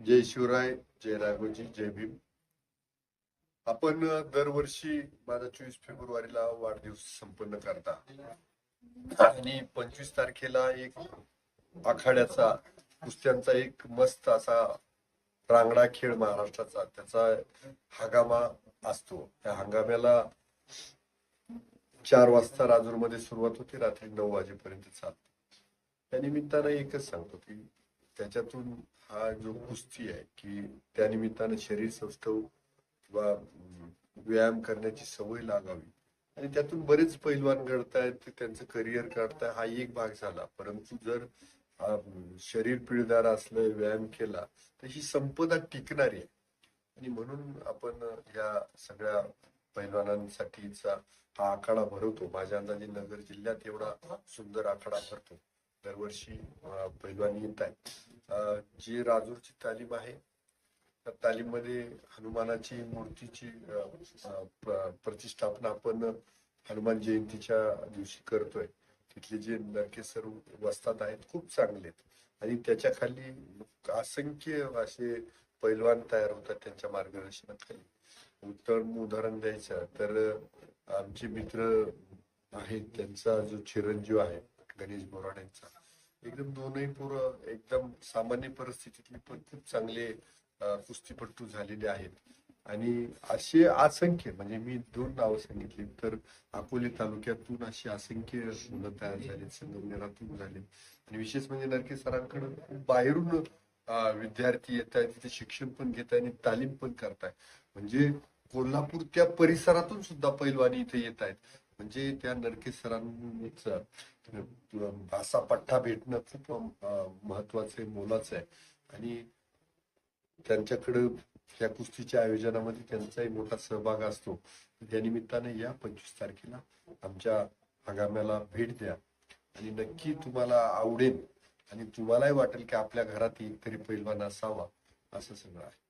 जय शिवराय जय राघोजी जय भीम. आपण दरवर्षी माझा चोवीस फेब्रुवारीला वाढदिवस संपन्न करता. आणि पंचवीस तारखेला एक आखाड्याचा कुस्त्यांचा एक मस्त असा रांगडा खेळ महाराष्ट्राचा त्याचा हंगामा असतो. त्या हंगाम्याला चार वाजता राजूरमध्ये सुरुवात होते रात्री नऊ वाजेपर्यंत चालते. त्या निमित्तानं एकच सांगतो की त्याच्यातून हा जो कुस्ती आहे की त्यानिमित्तानं शरीर सौष्ठव किंवा व्यायाम करण्याची सवय लागावी. आणि त्यातून बरेच पैलवान घडतायत त्यांचं करिअर काढताय हा एक भाग झाला. परंतु जर शरीर पिळदार असलं व्यायाम केला तर ही संपदा टिकणारी आहे. आणि म्हणून आपण या सगळ्या पैलवानांसाठीचा हा आखाडा भरवतो. माझ्या अंदाजे नगर जिल्ह्यात एवढा सुंदर आखाडा भरतो. दरवर्षी पैलवान येत आहेत. जी राजूरची तालीम आहे त्या तालीममध्ये हनुमानाची मूर्तीची प्रतिष्ठापना आपण हनुमान जयंतीच्या दिवशी करतोय. तिथले जे नरकेसर वस्तात आहेत खूप चांगले आहेत. आणि त्याच्याखाली असंख्य असे पैलवान तयार होतात त्यांच्या मार्गदर्शनाखाली. उत्तम उदाहरण द्यायचं तर आमचे मित्र आहेत त्यांचा जो चिरंजीव आहे गणेश बोराडेंचा एकदम दोनही पोरं एकदम सामान्य परिस्थितीतली पण खूप चांगले कुस्तीपट्टू झालेले आहेत. आणि असे असंख्य म्हणजे मी दोन नावं सांगितली तर अकोले तालुक्यातून अशी असंख्य मुलं तयार झालीत संगमनेरातून झाले आणि विशेष म्हणजे नरके सरांकडे बाहेरून विद्यार्थी येत आहेत तिथे शिक्षण पण घेत आहे आणि तालीम पण करताय म्हणजे कोल्हापूर त्या परिसरातून सुद्धा पैलवानी इथे येत आहेत म्हणजे त्या नरके सरांचा असा पट्टा भेटणं खूप महत्वाचं आहे मोलाचं आहे. आणि त्यांच्याकडे या कुस्तीच्या आयोजनामध्ये त्यांचाही मोठा सहभाग असतो. त्या निमित्ताने या पंचवीस तारखेला आमच्या आगाम्याला भेट द्या. आणि नक्की तुम्हाला आवडेल आणि तुम्हालाही वाटेल की आपल्या घरात एक तरी पैलवान असावा असं सगळं आहे.